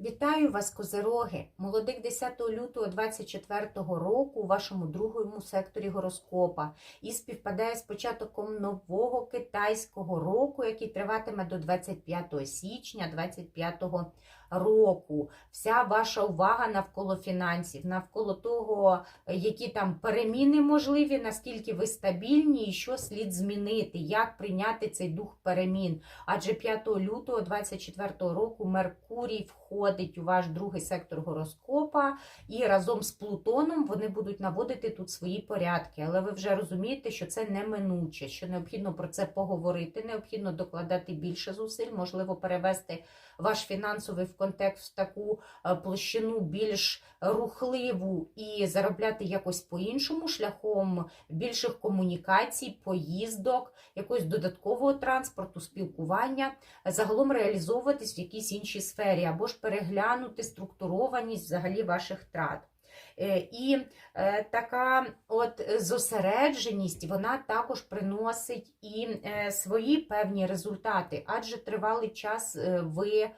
Вітаю вас, козероги! Молодик 10 лютого 2024 року у вашому другому секторі гороскопа і співпадає з початком нового китайського року, який триватиме до 25 січня 25 року. Вся ваша увага навколо фінансів, навколо того, які там переміни можливі, наскільки ви стабільні і що слід змінити, як прийняти цей дух перемін. Адже 5 лютого 24 року Меркурій входить у ваш другий сектор гороскопа, і разом з Плутоном вони будуть наводити тут свої порядки. Але ви вже розумієте, що це неминуче, що необхідно про це поговорити, необхідно докладати більше зусиль, можливо, перевести ваш фінансовий контекст в таку е, площину більш рухливу і заробляти якось по-іншому шляхом більших комунікацій, поїздок, якогось додаткового транспорту, спілкування, загалом реалізовуватись в якійсь іншій сфері, або ж переглянути структурованість взагалі ваших трат. Е, І е, така от зосередженість вона також приносить і свої певні результати, адже тривалий час ви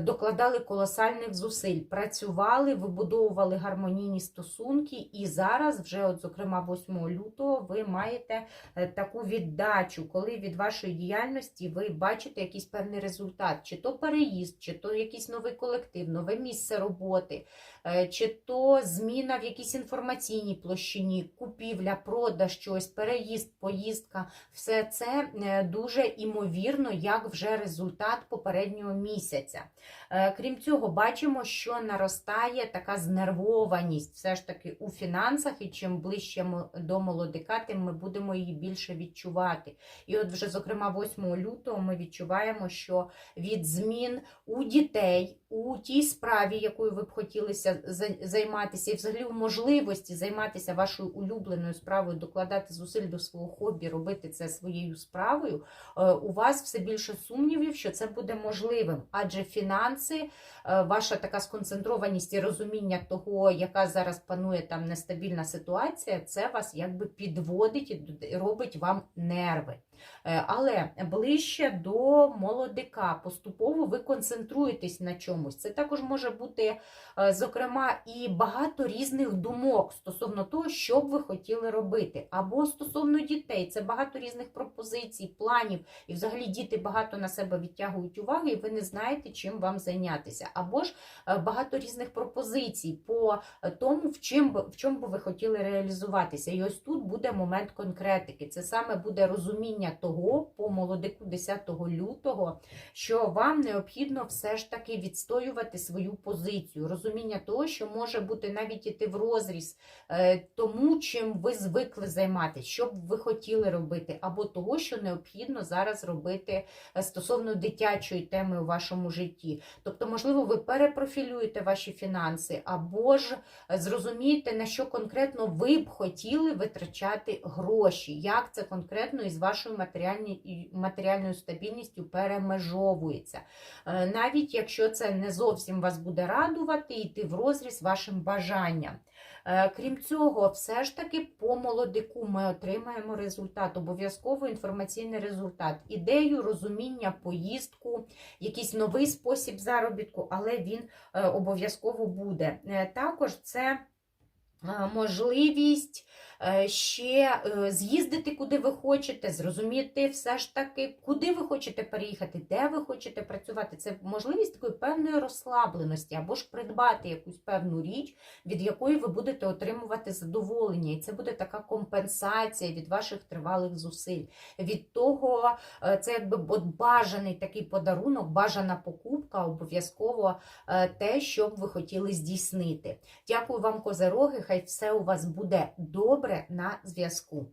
докладали колосальних зусиль, працювали, вибудовували гармонійні стосунки, і зараз, вже, от, зокрема, 8 лютого, ви маєте е, таку віддачу, коли від вашої діяльності ви бачите якийсь певний результат, чи то переїзд, чи то якийсь новий колектив, нове місце роботи, е, чи то зміна в якійсь інформаційній площині, купівля, продаж щось, переїзд, поїздка. Все це е, дуже імовірно, як вже результат попереднього місяця. Е, Крім цього, бачимо, що наростає така знервованість все ж таки у фінансах, і чим ближче мо- до молодика, тим ми будемо її більше відчувати. І от вже, зокрема, 8 лютого ми відчуваємо, що від змін у дітей, у тій справі, якою ви б хотілися займатися, і взагалі у можливості займатися вашою улюбленою справою, докладати зусиль до свого хобі, робити це своєю справою, е, у вас все більше сумнівів, що це буде можливим, адже фінанси, е, ваша така сконцентрованість і розуміння того, яка зараз панує там нестабільна ситуація, це вас якби підводить і робить вам нерви. Е, Але ближче до молодика поступово ви концентруєтесь на чомусь. Це також може бути, е, зокрема, і багато різних думок стосовно того, що б ви хотіли робити. Або стосовно дітей, це багато різних пропозицій, планів, і взагалі діти багато на себе відтягують уваги, і ви не знаєте, чим вам зайнятися. Або ж е, багато різних пропозицій по тому, в чим в чому би ви хотіли реалізуватися. І ось тут буде момент конкретики. Це саме буде розуміння того по молодику 10 лютого, що вам необхідно все ж таки відстоювати свою позицію, розуміння того, що може бути навіть іти в розріз е, тому, чим ви звикли займатися, що б ви хотіли робити, або того, що необхідно зараз робити е, стосовно дитячої теми у вашому житті. Тобто, можливо, ви перепрофілюєте ваші фінанси, або ж е, зрозумієте, на що конкретно ви б хотіли витрачати гроші, як це конкретно із вашою матеріальною стабільністю перемежовується. Е, Навіть якщо це не зовсім вас буде радувати, йти в розріз вашим бажанням. Е, Крім цього, все ж таки по молодику ми отримаємо результат, обов'язково інформаційний результат, ідею, розуміння, поїздку, якийсь новий спосіб заробітку, але він е, обов'язково буде. Також це можливість ще е, з'їздити, куди ви хочете, зрозуміти все ж таки, куди ви хочете переїхати, де ви хочете працювати. Це можливість такої певної розслабленості, або ж придбати якусь певну річ, від якої ви будете отримувати задоволення. І це буде така компенсація від ваших тривалих зусиль. Від того, е, це якби от бажаний такий подарунок, бажана покупка, обов'язково е, те, що б ви хотіли здійснити. Дякую вам, козероги. Хай все у вас буде добре на зв'язку.